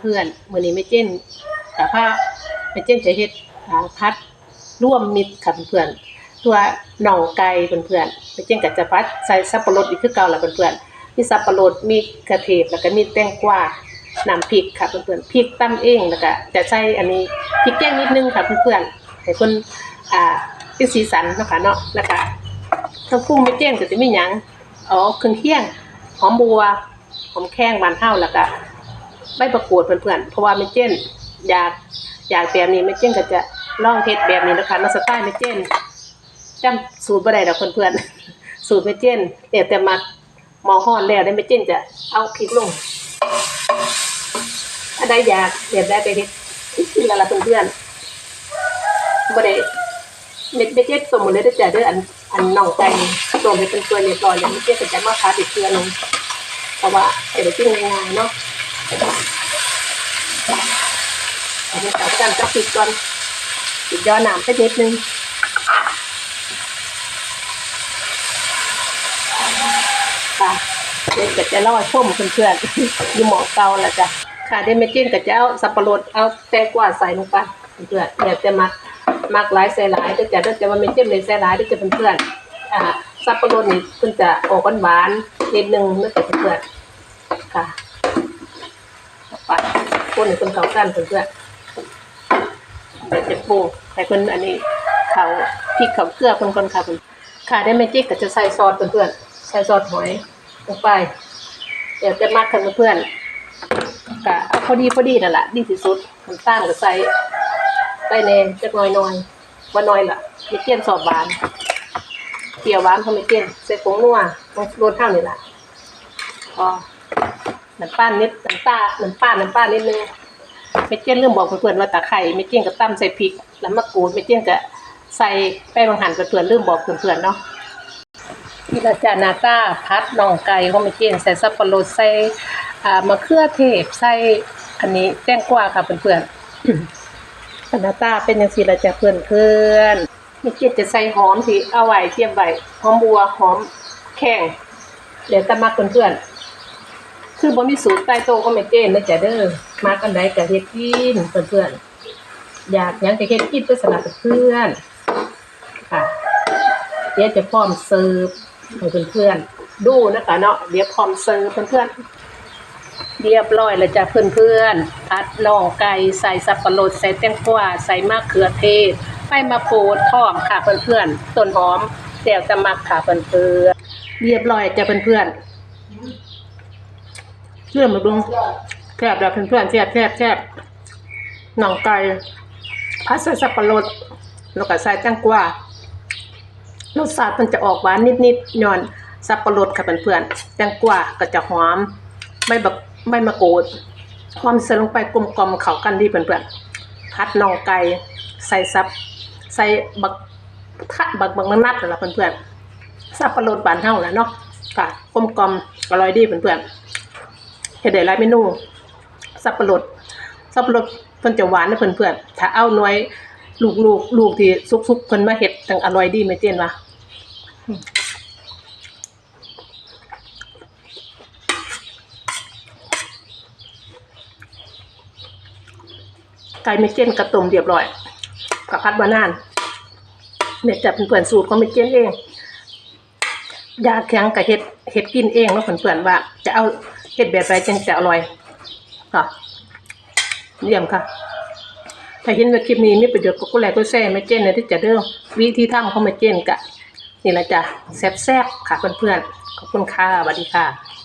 เพื่อนๆมื้อนี้แม่เจ้นแต่ผ้าแม่เจ้นจะเฮ็ดพัดร่วมมิตรค่ะเพื่อนๆตัวหน่องไก่เพื่อนๆแม่เจ้นก็จะพัดใส่สับปะรดอีกคือเก่าล่ะเพื่อนๆมีสับปะรดมีกระเทียมแล้วก็มีแตงกวาน้ำพริกค่ะเพื่อนๆพริกตำเองแล้วก็จะใส่อันนี้พริกแกงนิดนึงค่ะเพื่อนๆให้เพิ่นอ่าเป็นสีสันนะคะเนาะแล้วก็ทั้งปรุงแม่เจ้นก็จะไมีหยังอ๋อเครื่องเคี่ยงหอมบัวหอมแข้งบานเฮาแล้วก็ ใบประกวดเพื่อนๆเพราะว่าแม่เจนอยากอยากแบบนี้แม่เจนก็จะลองเฮ็ดแบบนี้นะคะมาสไตล์แม่เจนจำสูตรบ่ได้ดอกเพื่อนๆสูตรแม่เจนแต่แต่มาหมอฮ้อนแล้วได้แม่เจนจะเอาพริกลงอันใดอยากแบบได้ไปเฮ็ดกินแล้วล่ะเพื่อนๆบ่ได้เม็ดแม่เจนต้มมดเลยเด้จะด้ออันอันน่องไก่ต้มให้เป็นตัวเรียบร้อยแล้วแม่เจนก็จะมาพัดอีกเทื่อนึงเพราะว่าจะได้กินง่ายๆเนาะ อันนี้เราจะจะปิดก่อนปิดยอหน้ำสักนิดนึงค่ะเดี๋ยวก็จะล่อช่มเพื่อนๆอยู่หมอเกาแหละจ้ะค่ะเดี๋ยวแม่จิ้นก็จะเอาสับปะรดเอาแตงกวาใส่ลงไปเพื่อนๆเดี๋ยวจะมักมักหลายใส่หลายเดี๋ยวจะเดี๋ยวจะว่าแม่จิ้นเลยใส่หลายเดี๋ยวจะเพื่อนๆอ่าสับปะรดนี่เพิ่นจะออกหวานๆนิดนึงเมื่อกี้เพื่อนๆค่ะ คนคนเขากันเพื่อนเดี๋ยวจะปรุงให้เพิ่นอันนี้เขาพริกเขาเกลือเพิ่นก่อนค่ะเพิ่นค่ะได้แม่จิ๊กก็จะใส่ซอสเพื่อนใส่ซอสหอยลงไป เดี๋ยวจะมักกันเพื่อนก็เอาพอดีพอดีนั่นแหละดีที่สุดน้ำตาลก็ใส่ใส่แน่จักหน่อยน่อยว่าน้อยล่ะมีเกี้ยนสอบหวานเปรี้ยวหวานเขาไม่เกี้ยนใส่ผงนัวมันรสเท่านี่แหล่ะพอ น้ำป้านนิดน้ำตาน้ำป้านน้ำป้านนิดนึงไม่เจี้ยนเรื่องบอกเพื่อนๆว่าตะไคร้ไม่เจี้ยนก็ตั้มใส่พริกแล้วมะกรูดไม่เจี้ยนก็ใส่แป้งบางหันเพื่อนๆเรื่องบอกเพื่อนๆเนาะนี่ละจานาตาพัดน่องไก่เของไม่เจี้ยนใส่สับปะรดใส่อ่ามะเขือเทศใส่อันนี้แตงกวาค่ะเพื่อนๆนาตาเป็นยังสีละจ้ะเพื่อนๆไม่เจี้ยนจะใส่หอมที่เอาไว้เทียมไว้หอมบัวหอมแข้งเดี๋ยวจะมักเพื่อนๆ คือบ่มีสูตรใต้โต๊ะก็ไม่เจนนะจ๊ะเด้อมากันได้ก็เฮ็ดกินเพื่อนๆอยากยังก็เฮ็ดกินเพื่อสนับเพื่อนค่ะเดี๋ยวจะพร้อมเสิร์ฟให้เพื่อนๆดูนะคะเนาะเดี๋ยวพร้อมเสิร์ฟเพื่อนๆเรียบร้อยแล้วจ้ะเพื่อนๆผัดน่องไก่ใส่สับปะรดใส่แตงกวาใส่มะเขือเทศไปมาโปดพร้อมค่ะเพื่อนๆต้นหอมแจ่วตะมักค่ะเพื่อนๆเรียบร้อยจ้ะเพื่อนๆ ชื่อมมาดูแคบแบบเพื่อนๆแคบแคบแคบหนังไก่พัดใส่สับปะรดแล้วก็ใส่แตงกวารสชาติมันจะออกหวานนิดๆย้อนสับปะรดค่ะเพื่อนๆแตงกวาก็จะหอมใบบักใบมะกรูดความใส่ลงไปกลมกลมๆเข้ากันดีเพื่อนๆพัดน่องไก่ใส่ซับใส่บักทะบักบักนัดนั่นล่ะเพื่อนๆสับปะรดบานเฮาแล้วเนาะค่ะกลมกลมๆอร่อยดีเพื่อนๆ ฮ็ดได้หลายเมนูสับปะรดสับปะรดเพิ่นจะหวานนะเพื่อนถ้าเอาหน่วยลูกลูกลูกที่สุกๆเพิ่นมาเฮ็ดจังอร่อยดีแม่เจนว่าอืมไก่แม่เจนกระต้มเรียบร้อย กับพัดบานานแม่ยจะเพื่อนสูตรของแม่เจนเองยาแข็งกับเห็ดเห็ดกินเองเนาะเพื่อนว่า จะเอา เห็ดแบบไรจึงจะอร่อย ค่ะเยี่ยมค่ะ ถ้าเห็นว่าคลิปนี้มีประโยชน์ก็กดไลค์กดแชร์ไม่เจนในที่จะเด้อวิธีทำเขามาเจนกะนี่ละจ้ะแซ่บๆค่ะเพื่อนๆขอบคุณค่ะสวัสดีค่ะ